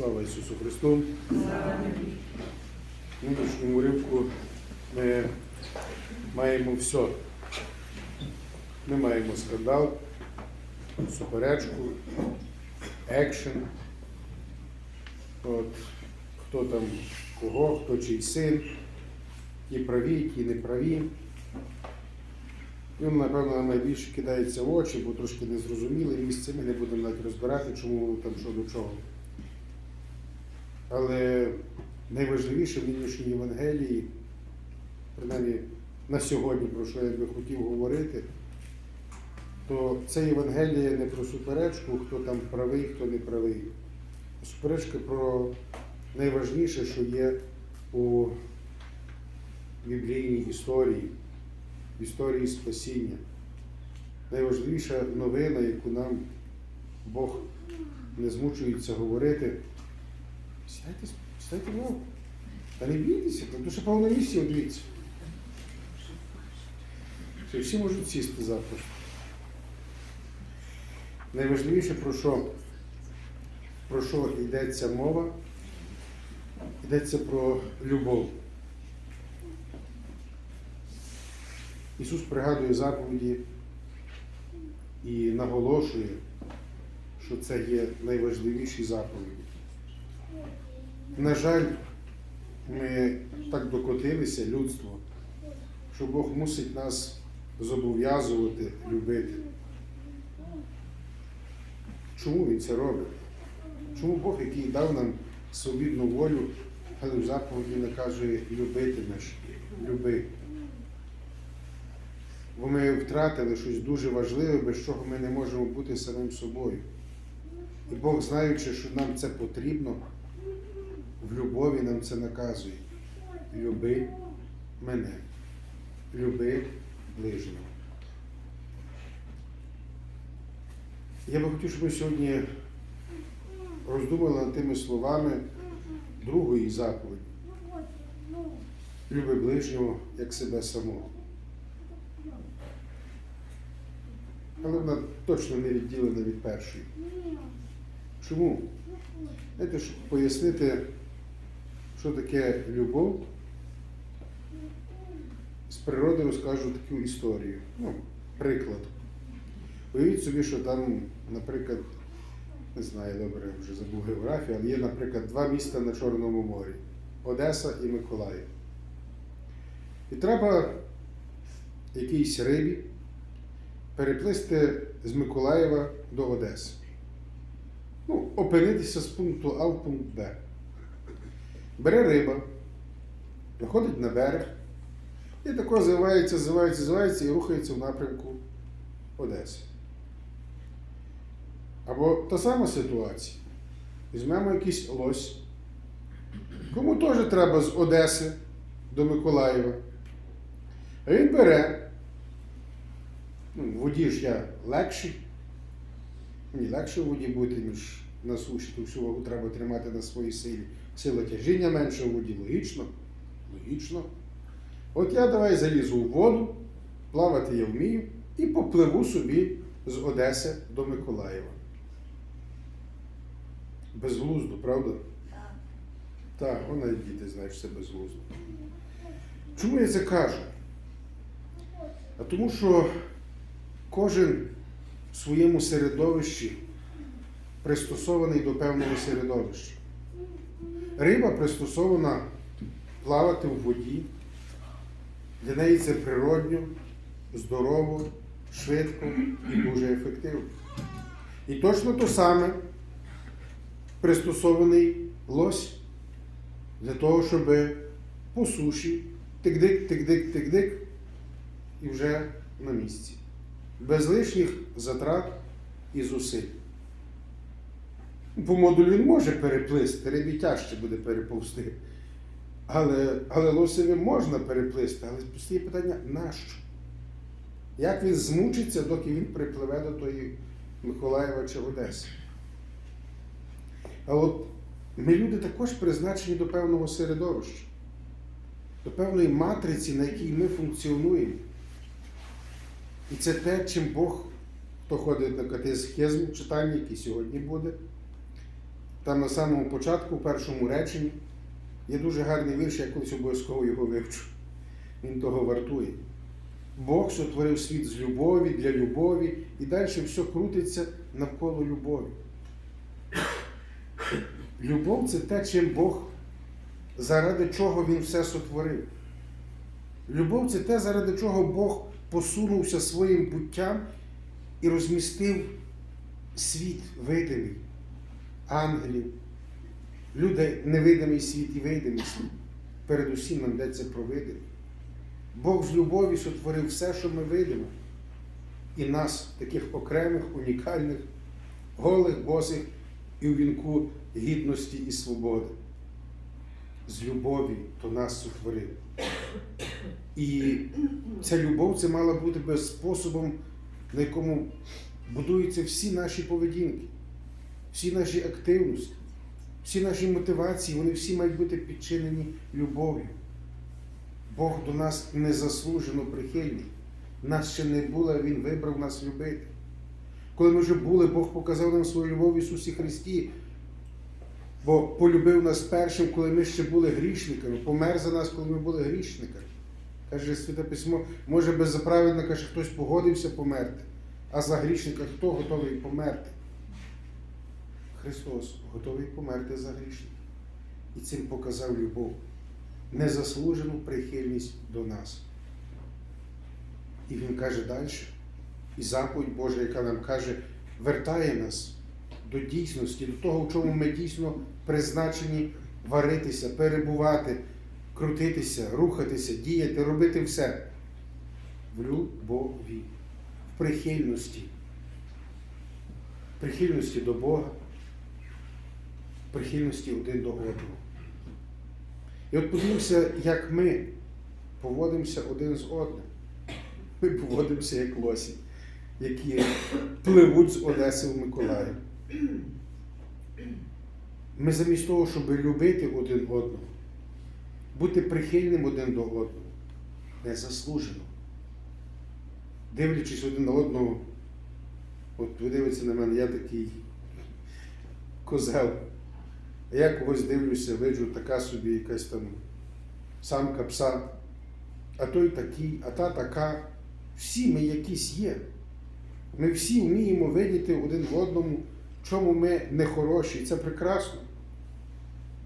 Слава Ісусу Христу! В нинішньому уривку ми маємо все. Ми маємо скандал, суперечку, екшен. От, хто там кого, хто чий син, ті праві, ті не праві. Він, напевно, найбільше кидається в очі, бо трошки незрозуміле місце. Ми не будемо навіть розбирати, чому там що до чого. Але найважливіше в нинішній Євангелії, принаймні на сьогодні, про що я би хотів говорити, то це Євангеліє не про суперечку, хто там правий, хто не правий. Суперечка про найважніше, що є у біблійній історії, в історії спасіння. Найважливіша новина, яку нам Бог не змучується говорити. Сідайте, сідайте мову. Та не бійтеся, тому що повно місці дивіться. Всі можуть сісти завтра. Найважливіше, про що, про що йдеться мова, йдеться про любов. Ісус пригадує заповіді і наголошує, що це є найважливіші заповіді. На жаль, ми так докотилися, людство, що Бог мусить нас зобов'язувати любити. Чому Він це робить? Чому Бог, який дав нам свобідну волю, але в заповіді наказує любити наш, люби. Бо ми втратили щось дуже важливе, без чого ми не можемо бути самим собою. І Бог, знаючи, що нам це потрібно, в любові нам це наказує. Люби мене, люби ближнього. Я би хотів, щоб ми сьогодні роздумали над тими словами другої заповіді. Люби ближнього як себе самого. Але вона точно не відділена від першої. Чому? Знаєте, щоб пояснити, що таке любов, з природи розкажу таку історію. Ну, приклад. Уявіть собі, що там, наприклад, не знаю, добре, вже забув географію, але є, наприклад, два міста на Чорному морі Одеса і Миколаїв. І треба якійсь рибі переплисти з Миколаєва до Одеси. Ну, опинитися з пункту А в пункт Б. Бере риба, виходить на берег і тако зливається, зливається, зливається і рухається в напрямку Одеси. Або та сама ситуація. Візьмемо якийсь лось. Кому теж треба з Одеси до Миколаєва. А він бере. Ну, воді ж я легший. Мені легше в воді бути, ніж на суші, то всю вагу треба тримати на своїй силі. Сила тяжіння менше в воді. Логічно. Логічно. От я давай залізу в воду, плавати я вмію і попливу собі з Одеси до Миколаєва. Безглуздо, правда? Так, вона і діти знають, що це безглуздо. Чому я це кажу? А тому що кожен в своєму середовищі пристосований до певного середовища. Риба пристосована плавати в воді. Для неї це природньо, здорово, швидко і дуже ефективно. І точно то саме пристосований лось для того, щоб по суші тик-дик, тик-дик, тик-дик і вже на місці. Без лишніх затрат і зусиль. По модулю він може переплисти, рибі тяжче буде переповзти. Але, але лосеві можна переплисти, але постає питання, нащо? Як він змучиться, доки він припливе до тої Миколаєва чи Одеси? А от ми люди також призначені до певного середовища, до певної матриці, на якій ми функціонуємо. І це те, чим Бог, хто ходить на катехизм читання, який сьогодні буде, там на самому початку, в першому реченні, є дуже гарний вірш, я колись обов'язково його вивчу. Він того вартує. Бог сотворив світ з любові, для любові, і далі все крутиться навколо любові. Любов це те, чим Бог, заради чого Він все сотворив. Любов це те, заради чого Бог посунувся своїм буттям і розмістив світ видимий, ангелів, людей, невидимий світ і видимий світ. Передусім нам йдеться про видимий. Бог з любові сотворив все, що ми видимо. І нас, таких окремих, унікальних, голих, босих і у вінку гідності і свободи. З любові то нас сотворив. І ця любов це мала бути без способом, на якому будуються всі наші поведінки, всі наші активності, всі наші мотивації, вони всі мають бути підчинені любов'ю. Бог до нас незаслужено прихильний. Нас ще не було, а Він вибрав нас любити. Коли ми вже були, Бог показав нам свою любов в Ісусі Христі, бо полюбив нас першим, коли ми ще були грішниками, помер за нас, коли ми були грішниками. Каже Святе Письмо, може без ще хтось погодився померти, а за грішника хто готовий померти? Христос готовий померти за грішника. І цим показав любов, незаслужену прихильність до нас. І Він каже далі, і заповідь Божа, яка нам каже, вертає нас до дійсності, до того, в чому ми дійсно призначені варитися, перебувати, крутитися, рухатися, діяти, робити все в любові, в прихильності, прихильності до Бога, прихильності один до одного. І от подивимося, як ми поводимося один з одним. Ми поводимося як лосі, які пливуть з Одеси в Миколаїв. Ми замість того, щоб любити один одного, бути прихильним один до одного, незаслужено. Дивлячись один на одного, от ви дивитеся на мене, я такий козел. Я когось дивлюся, виджу така собі якась там самка пса, а той такий, а та така. Всі ми якісь є. Ми всі вміємо видіти один в одному, чому ми не хороші. І це прекрасно.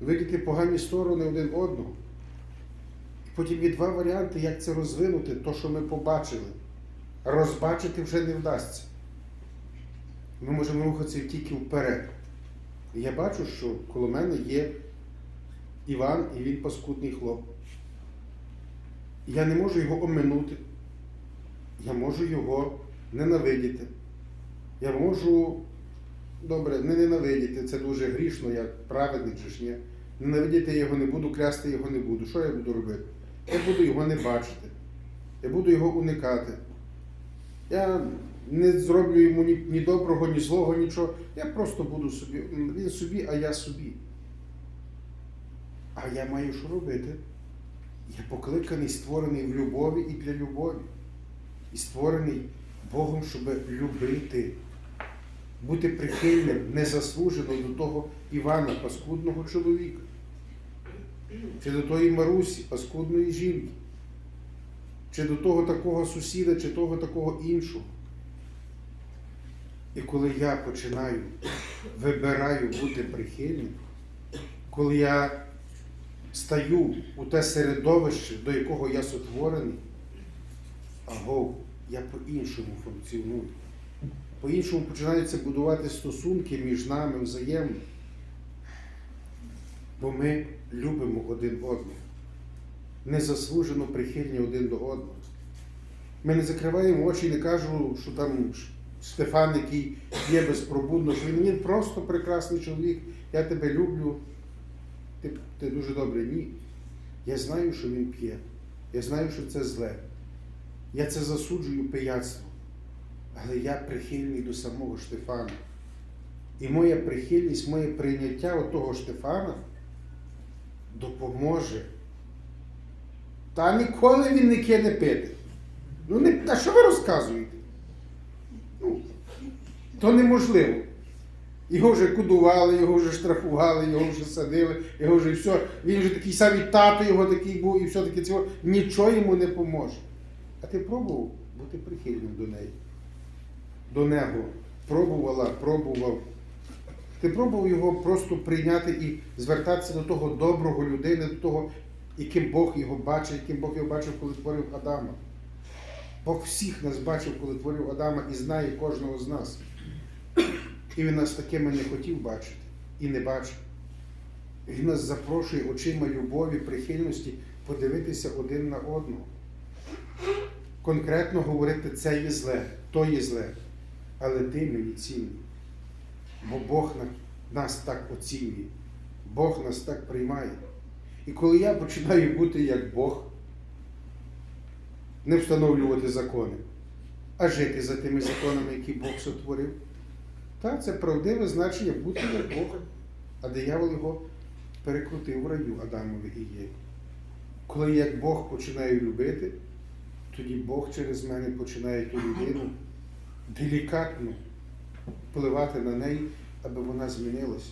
Видіти погані сторони один одного. І потім є два варіанти, як це розвинути, то, що ми побачили. Розбачити вже не вдасться. Ми можемо рухатися тільки вперед. Я бачу, що коло мене є Іван, і він паскудний хлоп. Я не можу його оминути. Я можу його ненавидіти. Я можу, добре, не ненавидіти, це дуже грішно, як праведник же ж ні. Ненавидіти я його не буду, клясти його не буду. Що я буду робити? Я буду його не бачити. Я буду його уникати. Я не зроблю йому ні, ні доброго, ні злого, нічого. Я просто буду собі. Він собі, а я собі. А я маю що робити? Я покликаний, створений в любові і для любові. І створений Богом, щоб любити, бути прихильним, незаслужено до того Івана, паскудного чоловіка, чи до тої Марусі, паскудної жінки, чи до того такого сусіда, чи того такого іншого. І коли я починаю, вибираю бути прихильним, коли я стаю у те середовище, до якого я сотворений, аго, я по-іншому функціоную. По-іншому починаються будувати стосунки між нами взаємно. Бо ми любимо один одного, незаслужено прихильні один до одного. Ми не закриваємо очі і не кажу, що там Стефан, який є безпробудно, що він, він просто прекрасний чоловік, я тебе люблю. Ти, ти дуже добре. Ні. Я знаю, що він п'є. Я знаю, що це зле. Я це засуджую пияцтво. Але я прихильний до самого Штефана. І моя прихильність, моє прийняття от того Штефана допоможе. Та ніколи він не кине пити. Ну, не, а що ви розказуєте? То неможливо. Його вже кудували, його вже штрафували, його вже садили, його вже все. Він вже такий самий тато його такий був, і все-таки цього нічого йому не поможе. А ти пробував бути прихильним до неї, до нього. Пробувала, пробував. Ти пробував його просто прийняти і звертатися до того доброго людини, до того, яким Бог його бачить, яким Бог його бачив, коли творив Адама. Бог всіх нас бачив, коли творив Адама і знає кожного з нас. І він нас такими не хотів бачити і не бачив. Він нас запрошує очима любові, прихильності подивитися один на одного. Конкретно говорити, це є зле, то є зле. Але ти мені цінний. Бо Бог нас так оцінює, Бог нас так приймає. І коли я починаю бути як Бог, не встановлювати закони, а жити за тими законами, які Бог сотворив, та це правдиве значення бути як Бог. А диявол його перекрутив в раю Адамові і Єві. Коли як Бог починаю любити, тоді Бог через мене починає ту людину делікатно впливати на неї, аби вона змінилась,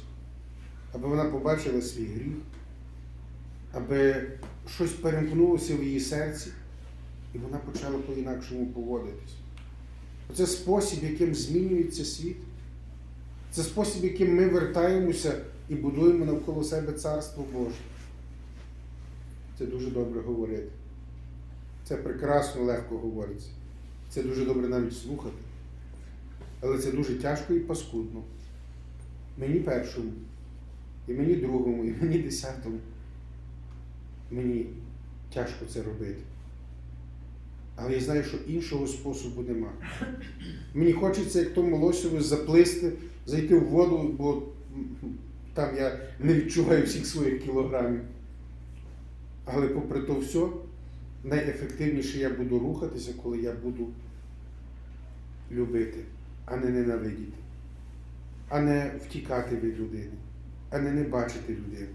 аби вона побачила свій гріх, аби щось перемкнулося в її серці, і вона почала по-інакшому поводитись. Це спосіб, яким змінюється світ. Це спосіб, яким ми вертаємося і будуємо навколо себе Царство Боже. Це дуже добре говорити. Це прекрасно легко говориться. Це дуже добре навіть слухати. Але це дуже тяжко і паскудно. Мені першому, і мені другому, і мені десятому. Мені тяжко це робити. Але я знаю, що іншого способу нема. Мені хочеться, як тому лосеві, заплисти, зайти в воду, бо там я не відчуваю всіх своїх кілограмів. Але попри то все, найефективніше я буду рухатися, коли я буду любити, а не ненавидіти, а не втікати від людини, а не не бачити людину.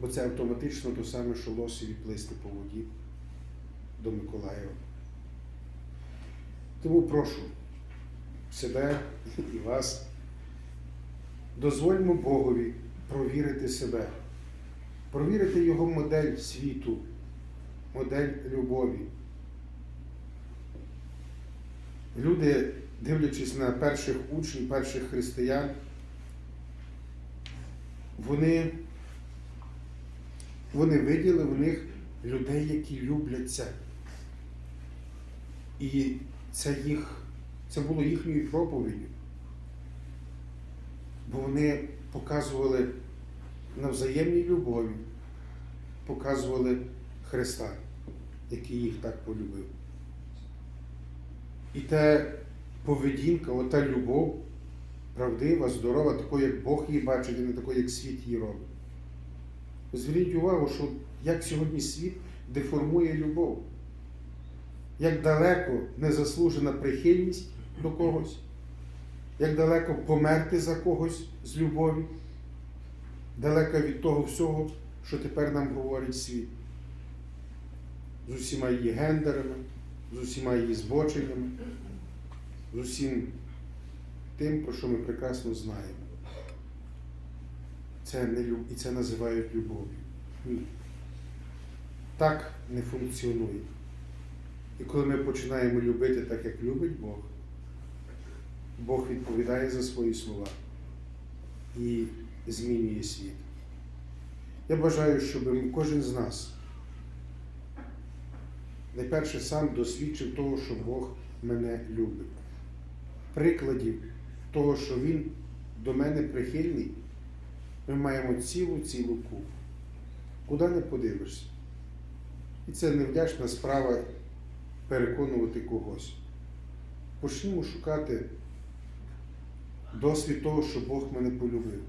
Бо це автоматично то саме, що лосові плисти по воді до Миколаєва. Тому прошу себе і вас, дозвольмо Богові провірити себе, провірити Його модель світу, модель любові. Люди, дивлячись на перших учнів, перших християн, вони, вони виділи в них людей, які любляться. І це їх, це було їхньою проповіддю. Бо вони показували на взаємній любові, показували Христа, який їх так полюбив. І та поведінка, ота любов, правдива, здорова, такою, як Бог її бачить, і не такою, як світ її робить. Зверніть увагу, що як сьогодні світ деформує любов, як далеко незаслужена прихильність до когось, як далеко померти за когось з любові, далеко від того всього, що тепер нам говорить світ. З усіма її гендерами, з усіма її збоченнями, з усім тим, про що ми прекрасно знаємо. Це не люб... І це називають любов'ю. Так не функціонує. І коли ми починаємо любити так, як любить Бог, Бог відповідає за свої слова і змінює світ. Я бажаю, щоб кожен з нас найперше сам досвідчив того, що Бог мене любить. Прикладів того, що Він до мене прихильний, ми маємо цілу цілу купу. Куди не подивишся. І це невдячна справа переконувати когось. Почнімо шукати досвід того, що Бог мене полюбив.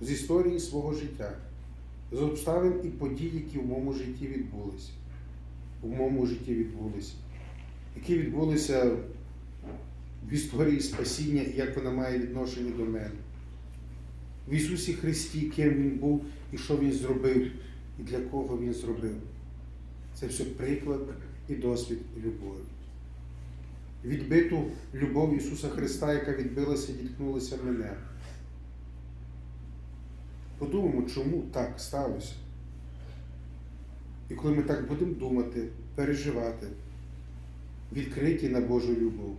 З історії свого життя, з обставин і подій, які в моєму житті відбулися. В моєму житті відбулися, які відбулися в історії спасіння як вона має відношення до мене. В Ісусі Христі, ким Він був і що Він зробив, і для кого Він зробив. Це все приклад і досвід любові. Відбиту любов Ісуса Христа, яка відбилася і діткнулася мене. подумаємо, чому так сталося. І коли ми так будемо думати, переживати, відкриті на Божу любов,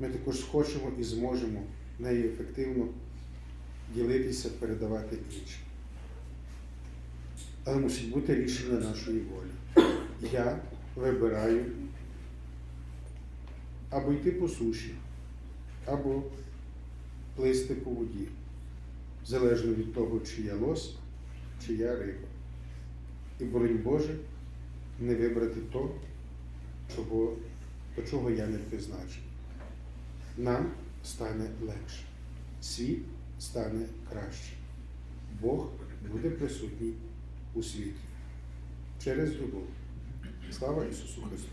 ми також схочемо і зможемо нею ефективно ділитися, передавати іншим. Але мусить бути рішення нашої волі. Я вибираю або йти по суші, або плисти по воді, залежно від того, чи я лось, чи я риба. І боронь Боже, не вибрати то, чого, до чого я не призначений. Нам стане легше, світ стане краще. Бог буде присутній у світі через любов. Слава Ісусу Христу!